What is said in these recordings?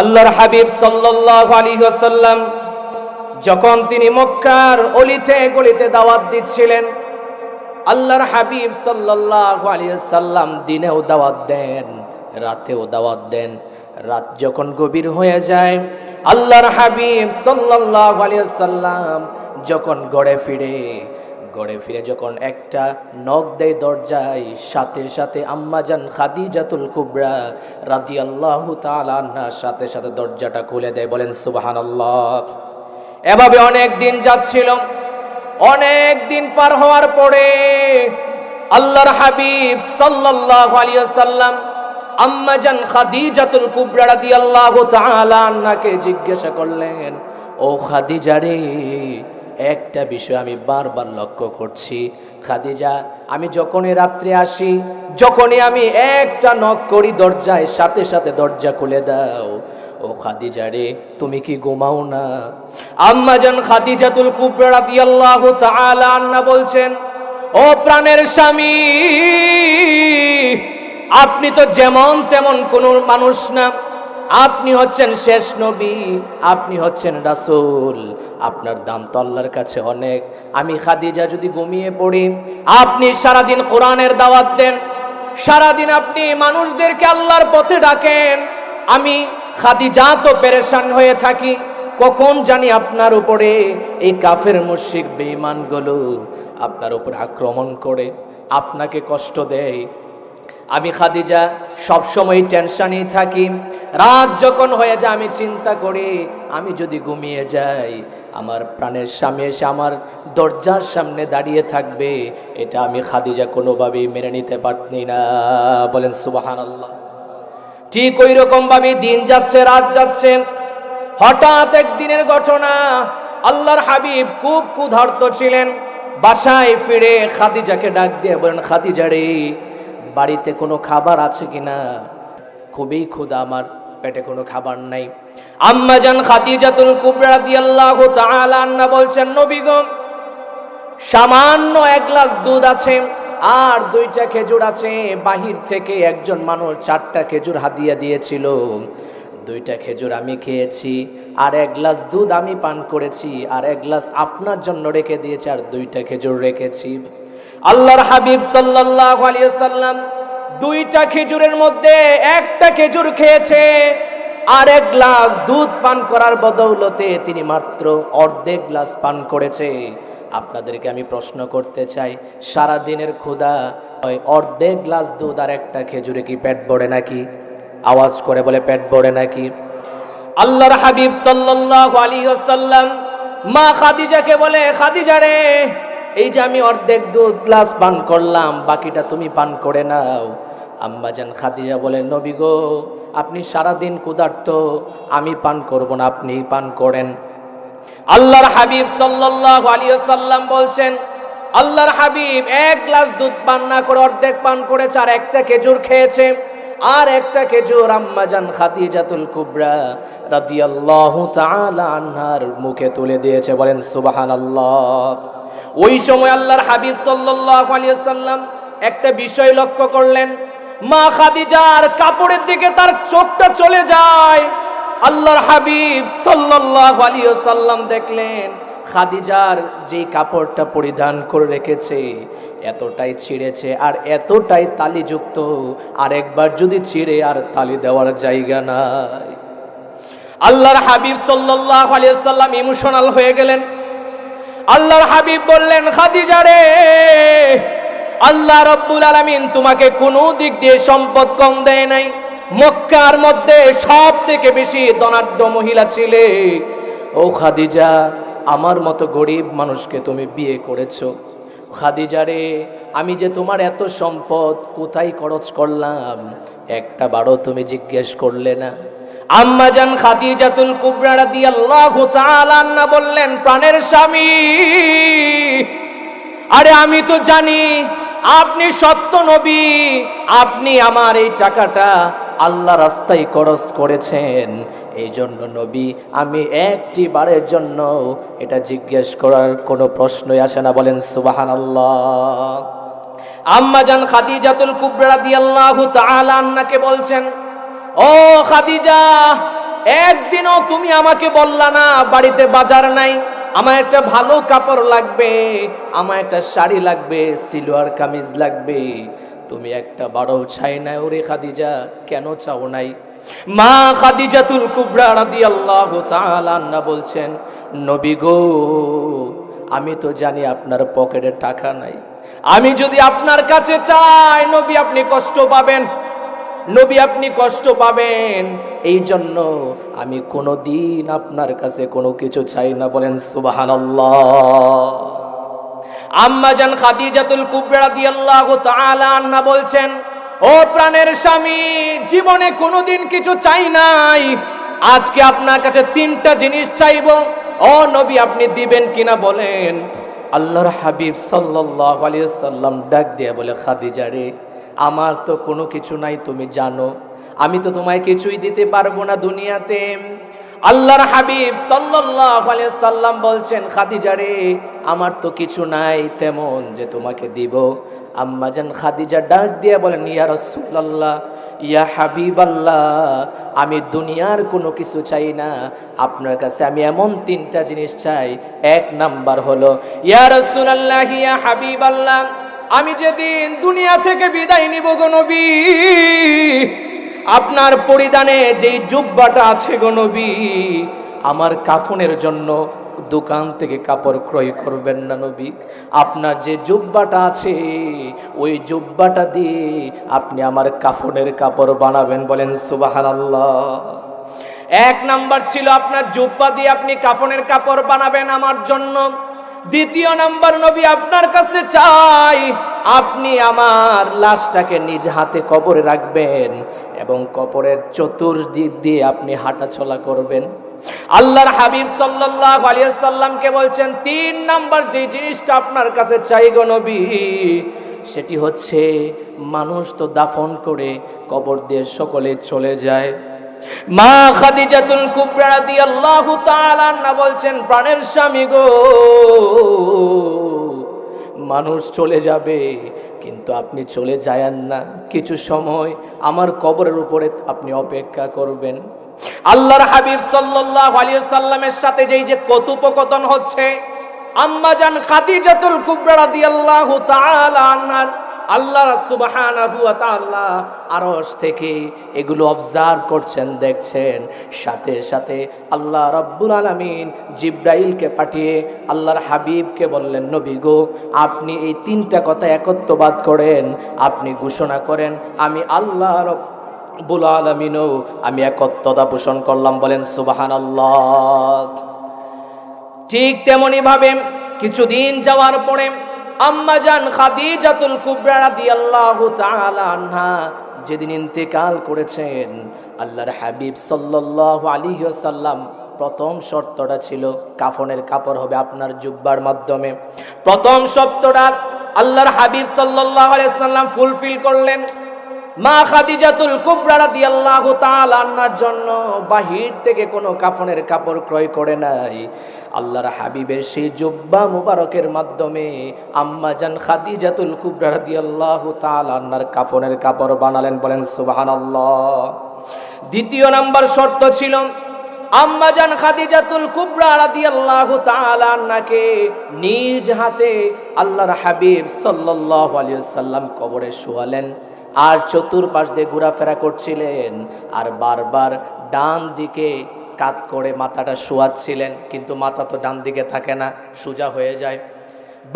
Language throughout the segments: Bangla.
আল্লাহর হাবিব সাল্লাল্লাহু আলাইহি ওয়াসাল্লাম যখন তিনি মক্কার অলিতে গলিতে দাওয়াত দিচ্ছিলেন, আল্লাহর হাবিব সাল্লাল্লাহু আলাইহি ওয়াসাল্লাম দিনেও দাওয়াত দেন, রাতেও দাওয়াত দেন। রাত যখন গভীর হয়ে যায়, আল্লাহর হাবিব সাল্লাল্লাহু আলাইহি ওয়াসাল্লাম যখন গড়ে ফিরে গড়ে ফিরে যখন একটা নখ দেয় দরজায়, সাথে সাথে আম্মাজান খাদিজাতুল কুবরা রাদিয়াল্লাহু তাআলা আনহার সাথে সাথে দরজাটা খুলে দেয়, বলেন, সুবহানাল্লাহ। এভাবে অনেক দিন যাচ্ছিল। অনেক দিন পার হওয়ার পরে আল্লাহর হাবিব সাল্লাল্লাহু আলাইহি ওয়াসাল্লাম আম্মাজান খাদিজাতুল কুবরা রাদিয়াল্লাহু তাআলা আনহাকে জিজ্ঞাসা করলেন, ও খাদিজা একটা বিষয় আমি বারবার লক্ষ্য করছি। খাদিজা, আমি যখনই রাত্রে আসি, যখনই আমি একটা নখ করি দরজায়, সাথে সাথে দরজা খুলে দাও। ও খাদিজা রে, তুমি কি ঘুমাও না? আম্মা জান খাদিজাতুল কুবরা রাদিয়াল্লাহু তাআলা আন্না বলছেন, ও প্রাণের স্বামী, আপনি তো যেমন তেমন কোন মানুষ না। আপনি হচ্ছেন শেষ নবী, আপনি হচ্ছেন রাসুল। আপনার দাম তো আল্লাহর কাছে অনেক। আমি খাদিজা যদি ঘুমিয়ে পড়ি, আপনি সারাদিন কোরআনের দাওয়াত দেন। সারাদিন আপনি মানুষদেরকে আল্লাহর পথে ডাকেন। আমি খাদিজা তো পেরেশান হয়ে থাকি, কখন জানি আপনার উপরে এই কাফের মুশিক বেঈমানগুলো আপনার উপর আক্রমণ করে, আপনাকে কষ্ট দেয়। আমি খাদিজা, সবসময় টেনশনই থাকি। রাত যখন হয়ে যায়, আমি চিন্তা করি, আমি যদি ঘুমিয়ে যাই, আমার প্রাণের স্বামী এসে আমার দরজার সামনে দাঁড়িয়ে থাকবে, এটা আমি খাদিজা কোনোভাবেই মেনে নিতে পারতি না। বলেন সুবাহান আল্লাহ ঠিক ওই রকম ভাবে দিন যাচ্ছে, রাত যাচ্ছে। হঠাৎ একদিনের ঘটনা, আল্লাহর হাবিব খুব ক্ষুধার্ত ছিলেন। বাসায় ফিরে খাদিজাকে ডাক দিয়ে বলেন, খাদিজা রে বাড়িতে কোনো খাবার আছে কিনা? খুবই ক্ষুধা, আমার পেটে কোনো খাবার নাই। আম্মা জান খাদিজাতুল কুবরা রাদিয়াল্লাহু তাআলা আন্না বলছেন নবীগো সামান্য এক গ্লাস দুধ আছে আর দুইটা খেজুর আছে। বাহির থেকে একজন মানুষ চারটা খেজুর হাদিয়া দিয়েছিল। দুইটা খেজুর আমি খেয়েছি আর এক গ্লাস দুধ আমি পান করেছি আর এক গ্লাস আপনার জন্য রেখে দিয়েছি আর দুইটা খেজুর রেখেছি। আল্লাহর হাবিব সাল্লাল্লাহু আলাইহি সাল্লাম দুইটা খেজুরের মধ্যে একটা খেজুর খেয়েছে, আর এক গ্লাস দুধ পান করার বদৌলতে তিনি মাত্র অর্ধেক গ্লাস পান করেছে। আপনাদেরকে আমি প্রশ্ন করতে চাই সারা দিনের ক্ষুধা ওই অর্ধেক গ্লাস দুধ আর একটা খেজুরে কি পেট ভরে নাকি? আওয়াজ করে বলে পেট ভরে নাকি? আল্লাহর হাবিব সাল্লাল্লাহু আলাইহি ওয়াসাল্লাম মা খাদিজাকে বলে, খাদিজা রে এই যে আমি অর্ধেক দুধ গ্লাস পান করলাম, বাকিটা তুমি পান করে নাও। আম্মাজান খাদিজা বলে, নবী গো, আপনি সারাদিন ক্ষুধার্ত, আমি পান করব না আপনি পান করেন। আল্লাহর হাবিব সাল্লাল্লাহু আলাইহি ওয়াসাল্লাম বলছেন, আল্লাহর হাবিব এক গ্লাস দুধ পান না করে, অর্ধেক পান করেছে, আর একটা খেজুর খেয়েছে। আর একটা খেজুর আম্মাজান খাদিজাতুল কুবরা রাদিয়াল্লাহু তাআলা আনহার মুখে তুলে দিয়েছে, বলেন, সুবহানাল্লাহ। ওই সময় আল্লাহর হাবিব সাল্লাল্লাহু আলাইহি ওয়াসাল্লাম একটা বিষয় লক্ষ্য করলেন, মা খাদিজার কাপড়ের দিকে তার চোখটা চলে যায়। আল্লাহর হাবিব সাল্লাল্লাহু আলাইহি ওয়াসাল্লাম দেখলেন, খাদিজার যে কাপড়টা পরিধান করে রেখেছে, এতটাই ছিঁড়েছে আর এতটাই তালিযুক্ত আর একবার যদি ছিঁড়ে আর তালি দেওয়ার জায়গা নাই। আল্লাহর হাবিব সাল্লাল্লাহু আলাইহি ওয়াসাল্লাম ইমোশনাল হয়ে গেলেন। আল্লাহর হাবিব বললেন, খাদিজা রে, আল্লাহ রব্বুল আলামিন তোমাকে কোনো দিক দিয়ে সম্পদ কম দেয় নাই। মক্কার মধ্যে সব থেকে বেশি ধনাঢ্য মহিলা ছিলে। ও খাদিজা, আমার মতো গরিব মানুষকে তুমি বিয়ে করেছ। খাদিজা রে, আমি যে তোমার এত সম্পদ কোথায় খরচ করলাম, একটা বারও তুমি জিজ্ঞেস করলে না। আম্মাজান খাদিজাতুল কুবরা রাদিয়াল্লাহু তাআলা আন্না বললেন, প্রাণের স্বামী, আরে আমি তো জানি, আপনি সত্য নবী, আপনি আমার এই টাকাটা আল্লাহ রাস্তায় খরচ করেছেন। এই জন্য নবী, আমি একটি বারের জন্য এটা জিজ্ঞেস করার কোনো প্রশ্নই আসে না। বলেন সুবাহান আল্লাহ আম্মাজান খাদিজাতুল কুবরা রাদিয়াল্লাহু তাআলা আন্নাকে বলছেন ও খাদিজা, একদিনও তুমি আমাকে বললা না, বাড়িতে বাজার নাই, আমার একটা ভালো কাপড় লাগবে, আমার একটা শাড়ি লাগবে, সিলোয়ার কামিজ লাগবে। তুমি একটা বড় ছাই নাই ওরে খাদিজা, কেন চাও নাই? মা খাদিজাতুল কুবরা রাদিয়াল্লাহু তাআলা আন্না বলছেন, নবী গো, আমি তো জানি আপনার পকেটে টাকা নাই। আমি যদি আপনার কাছে চাই, নবী আপনি কষ্ট পাবেন। নবী আপনি কষ্ট পাবেন। এই জন্য আমি কোনো দিন আপনার কাছে কোনো কিছু চাই না। বলেন সুবাহান আম্মা জান খাদিজাতুল কুবরা রাদিয়াল্লাহু তাআলা আন্না বলছেন, ও প্রাণের স্বামী, জীবনে কোনোদিন কিছু চাই নাই। আজকে আপনার কাছে তিনটা জিনিস চাইব। ও নবী, আপনি দিবেন কিনা বলেন? আল্লাহর হাবিব সাল্লাল্লাহু আলাইহি সাল্লাম ডাক দিয়ে বলে, খাদিজা রে আমার তো কোনো কিছু নাই, তুমি জানো। আমি তো তোমায় কিছুই দিতে পারব না দুনিয়াতে। আল্লাহর হাবিব আলাইহি সাল্লাম বলছেন, খাদিজা রে, আমার তো কিছু নাই তেমন যে তোমাকে দিব। আম্মাজান খাদিজা ডাক দিয়ে বলেন, ইয়া রাসূলুল্লাহ, ইয়া হাবিব আল্লাহ আমি দুনিয়ার কোনো কিছু চাই না। আপনার কাছে আমি এমন তিনটা জিনিস চাই। এক নাম্বার হলো, ইয়া রাসূলুল্লাহ, ইয়া হাবিব আল্লাহ আমি যেদিন দুনিয়া থেকে বিদায় নিব গো নবী, আপনার পরিধানে যেই জুব্বাটা আছে গো নবী, আমার কাফনের জন্য দোকান থেকে কাপড় ক্রয় করবেন না নবী। আপনার যে জুব্বাটা আছে, ওই জুব্বাটা দিয়ে আপনি আমার কাফনের কাপড় বানাবেন বলেন সুবাহান এক নাম্বার ছিল আপনার জুব্বা দিয়ে আপনি কাফনের কাপড় বানাবেন আমার জন্য। দ্বিতীয় নাম্বার নবী আপনার কাছে চাই, আপনি আমার লাশটাকে নিজ হাতে কবরে রাখবেন এবং কবরের চতুর্দিক দিয়ে আপনি হাঁটাচলা করবেন। আল্লাহর হাবিব সাল্লাল্লাহু আলাইহি সাল্লামকে বলছেন, তিন নাম্বার যে জিনিসটা আপনার কাছে চাই গো নবী, সেটি হচ্ছে মানুষ তো দাফন করে কবর দিয়ে সকলে চলে যায়। মা খাদিজাতুল কুবরা রাদিয়াল্লাহু তাআলা না বলছেন, প্রাণের স্বামী গো, মানুষ চলে যাবে, কিন্তু আপনি চলে যায়েন না। কিছু সময় আমার কবরের উপরে আপনি অপেক্ষা করবেন। আল্লাহর হাবিব সাল্লাল্লাহু আলাইহি সাল্লামের সাথে যেই যে কতুপকথন হচ্ছে, আম্মাজান খাদিজাতুল কুবরা রাদিয়াল্লাহু তাআলা আনহার আল্লাহ ওয়া তাআলা আরশ থেকে এগুলো অবজার্ভ করছেন, দেখছেন। সাথে সাথে আল্লাহ রাব্বুল আলামিন জিব্রাইলকে পাঠিয়ে আল্লাহর হাবিবকে বললেন, নবী গো, আপনি এই তিনটা কথা একত্ববাদ করেন, আপনি ঘোষণা করেন, আমি আল্লাহ রব্বুল আলামিনও আমি একত্বতা পোষণ করলাম। বলেন, সুবহানাল্লাহ। ঠিক তেমনি ভাবে কিছুদিন যাওয়ার পরে আম্মাজান খাদিজাতুল কুবরা রাদিয়াল্লাহু তাআলা আনহা যেদিন ইন্তেকাল করেছেন, আল্লাহর হাবিব সাল্লাল্লাহু আলাইহি ওয়াসাল্লাম, প্রথম শর্তটা ছিল কাফনের কাপড় হবে আপনার জুব্বার মাধ্যমে। প্রথম শর্তটা আল্লাহর হাবিব সাল্লাল্লাহু আলাইহি সাল্লাম ফুলফিল করলেন। মা খাদিজাতুল কুবরা রাদিয়াল্লাহু তাআলা আন্নার জন্য বাহির থেকে কোনো কাফনের কাপড় ক্রয় করে নাই। আল্লাহর হাবিবের সেই জুব্বা মুবারকের মাধ্যমে আম্মা জান খাদিজাতুল কুবরা রাদিয়াল্লাহু তাআলা আন্নার কাফনের কাপড় বানালেন, বলেন, সুবহানাল্লাহ। দ্বিতীয় নাম্বার শর্ত ছিল আম্মাজান খাদিজাতুল কুবরা রাদিয়াল্লাহু তাআলা আন্নাকে নিজ হাতে আল্লাহর হাবিব সাল্লাল্লাহু আলাইহি সাল্লাম কবরে শোয়ালেন। আর চতুর্পাশ দিয়ে ঘোরাফেরা করছিলেন আর বারবার ডান দিকে কাত করে মাথাটা শোয়াচ্ছিলেন, কিন্তু মাথা তো ডান দিকে থাকে না, সোজা হয়ে যায়।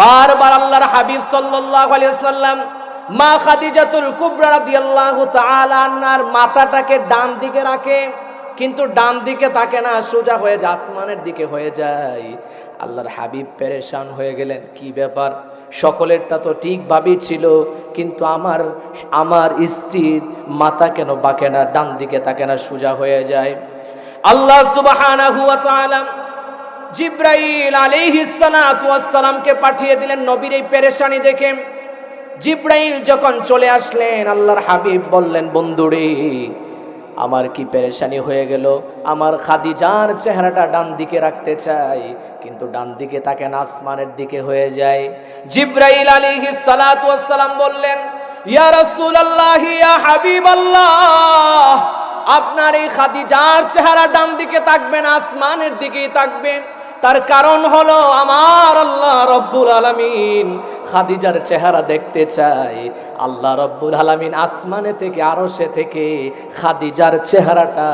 বারবার আল্লাহর হাবিব সাল্লাল্লাহু আলাইহি সাল্লাম মা খাদিজাতুল কুবরা রাদিয়াল্লাহু তাআলা আনহার মাথাটাকে ডান দিকে রাখে, কিন্তু ডান দিকে থাকে না, সোজা হয়ে যায়, আসমানের দিকে হয়ে যায়। আল্লাহর হাবিব পেরেশান হয়ে গেলেন, কি ব্যাপার? সকলেরটা তো ঠিকভাবেই ছিল, কিন্তু আমার আমার স্ত্রীর মাথা কেন বাঁকে না, ডান দিকে তাকে না সোজা হয়ে যায়। আল্লাহ তাআলা জিব্রাইল আলাইহিস সালাতু ওয়াস সালামকে পাঠিয়ে দিলেন নবীর এই পেরেশানি দেখে। জিব্রাইল যখন চলে আসলেন, আল্লাহর হাবিব বললেন, বন্ধুরে আমার কি পেরেশানি হয়ে গেল? আমার খাদি যার চেহারাটা ডান দিকে রাখতে চাই, কিন্তু ডান দিকে তাকে আসমানের দিকে হয়ে যায়। জিব্রাইল আলী সালাম বললেন, ইয়া ইয়া হাবিবাল্লাহ, আপনার এই খাদি যার চেহারা ডান দিকে তাকবেন আসমানের দিকেই তাকবেন তার কারণ হলো আমার আল্লাহ রব্বুল আলামিন খাদিজার চেহারা দেখতে চাই আল্লাহ রব্বুল আলামিন আসমানে থেকে, আরশে থেকে খাদিজার চেহারাটা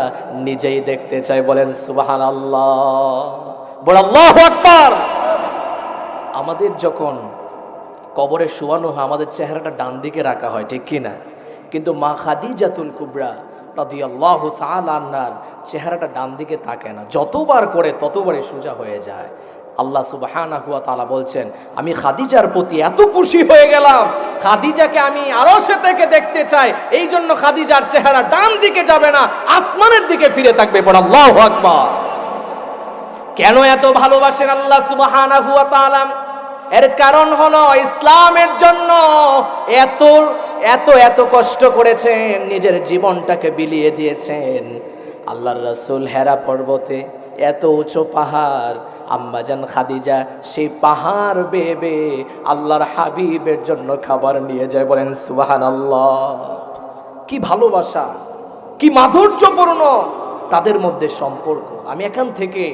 নিজেই দেখতে চাই বলেন বড় আল্লাহু আকবার। আমাদের যখন কবরে শোয়ানো হয়, আমাদের চেহারাটা ডান দিকে রাখা হয়, ঠিক কি না কিন্তু মা খাদিজাতুল কুবরা চেহারাটা ডান দিকে থাকে না। যতবার করে ততবারই সোজা হয়ে যায়। আল্লাহ সুবহানাহু ওয়া তাআলা বলছেন, আমি খাদিজার প্রতি এত খুশি হয়ে গেলাম। খাদিজাকে আমি আরশে থেকে দেখতে চাই। এই জন্য খাদিজার চেহারা ডান দিকে যাবে না, আসমানের দিকে ফিরে থাকবে। পড় আল্লাহু আকবার। কেন এত ভালোবাসেন আল্লাহ সুবহানাহু ওয়া তাআলা? এর কারণ হলো ইসলামের জন্য এত এত এত কষ্ট করেছেন, নিজের জীবনটাকে বিলিয়ে দিয়েছেন। আল্লাহর রাসূল হেরা পর্বতে এত উঁচু পাহাড় আম্মাজান খাদিজা সেই পাহাড় বেয়ে বেয়ে আল্লাহর হাবিবের জন্য খাবার নিয়ে যায়, বলেন সুবাহান আল্লাহ কি ভালোবাসা, কি মাধুর্যপূর্ণ তাদের মধ্যে সম্পর্ক। আমি এখান থেকে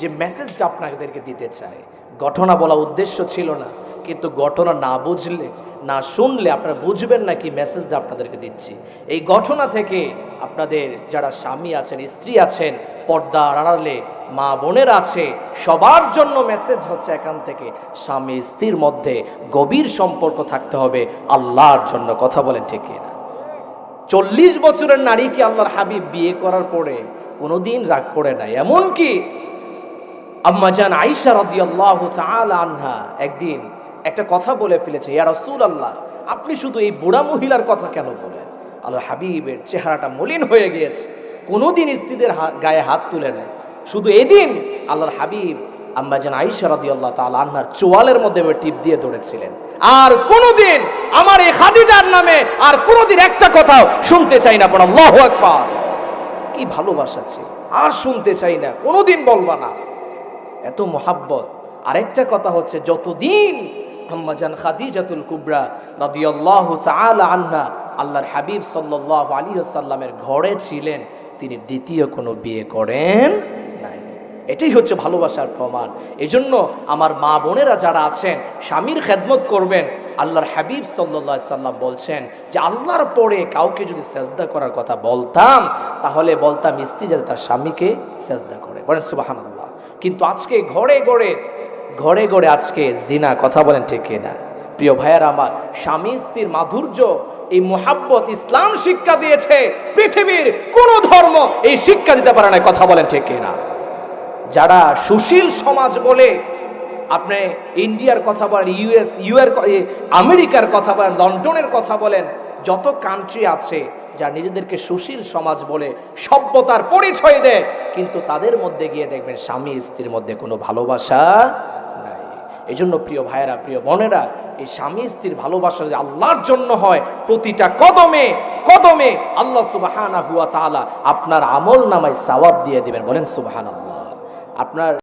যে মেসেজটা আপনাদেরকে দিতে চাই, ঘটনা বলা উদ্দেশ্য ছিল না। কিন্তু ঘটনা না বুঝলে, না শুনলে আপনারা বুঝবেন না কি মেসেজটা আপনাদেরকে দিচ্ছি। এই ঘটনা থেকে আপনাদের যারা স্বামী আছেন, স্ত্রী আছেন, পর্দার আড়ালে মা বোনের আছে, সবার জন্য মেসেজ হচ্ছে এখান থেকে, স্বামী স্ত্রীর মধ্যে গভীর সম্পর্ক থাকতে হবে, আল্লাহর জন্য। কথা বলেন ঠিক না চল্লিশ বছরের নারীকে আল্লাহর হাবিব বিয়ে করার পরে কোনোদিন রাগ করে নাই। এমনকি আম্মাজান আইসা রাদিয়াল্লাহু তাআলা আনহা একদিন একটা কথা বলে ফেলেছে, ইয়া রসুল আল্লাহ আপনি শুধু এই বুড়া মহিলার কথা কেন বলেন? আল্লাহ হাবিবের চেহারাটা মলিন হয়ে গিয়েছে। কোনোদিন স্ত্রীদের গায়ে হাত তুলে নেয় শুধু এদিন আল্লাহর হাবিব আম্মাজান আইসা রাদিয়াল্লাহু তাআলা আনহার চোয়ালের মধ্যে টিপ দিয়ে ধরেছিলেন আর কোনোদিন আমার এই খাদিজার নামে আর কোনোদিন একটা কথাও শুনতে চাই না পড়া। আল্লাহু আকবার। কি ভালোবাসা ছিল। আর শুনতে চাই না, কোনোদিন বলবা না। এত মোহাব্বত। আরেকটা কথা হচ্ছে, যতদিন আম্মাজান খাদিজাতুল কুবরা রাদিয়াল্লাহু তাআলা আনহা, আল্লাহর হাবিব সাল্লাল্লাহু আলাইহি সাল্লামের ঘরে ছিলেন। তিনি দ্বিতীয় কোনো বিয়ে করেন নাই। এটাই হচ্ছে ভালোবাসার প্রমাণ। এজন্য আমার মা বোনেরা যারা আছেন, স্বামীর খেদমত করবেন, আল্লাহর হাবিব সাল্লাহ সাল্লাম বলছেন যে, আল্লাহর পরে কাউকে যদি সেজদা করার কথা বলতাম, তাহলে বলতাম স্ত্রী যাতে তার স্বামীকে সেজদা করে। বলেন সুবাহান কিন্তু আজকে ঘরে ঘরে ঘরে ঘরে আজকে জিনা, কথা বলেন ঠিক না প্রিয় ভাইয়ার, আমার স্বামী, স্ত্রীর মাধুর্য, এই মোহাব্বত ইসলাম শিক্ষা দিয়েছে। পৃথিবীর কোন ধর্ম এই শিক্ষা দিতে পারে না, কথা বলেন ঠিক না যারা সুশীল সমাজ বলে আপনি ইন্ডিয়ার কথা বলেন, ইউএস, ইউএর আমেরিকার কথা বলেন, লন্ডনের কথা বলেন, যত কান্ট্রি আছে যা নিজেদেরকে সুশীল সমাজ বলে সভ্যতার পরিচয় দেয়, কিন্তু তাদের মধ্যে গিয়ে দেখবেন স্বামী স্ত্রীর মধ্যে কোনো ভালোবাসা নাই। এই জন্য প্রিয় ভাইয়েরা, প্রিয় বোনেরা, এই স্বামী স্ত্রীর ভালোবাসা যদি আল্লাহর জন্য হয়, প্রতিটা কদমে কদমে আল্লাহ সুবাহানা হুয়া তাআলা আপনার আমল নামায় সওয়াব দিয়ে দিবেন। বলেন সুবাহান আল্লাহ আপনার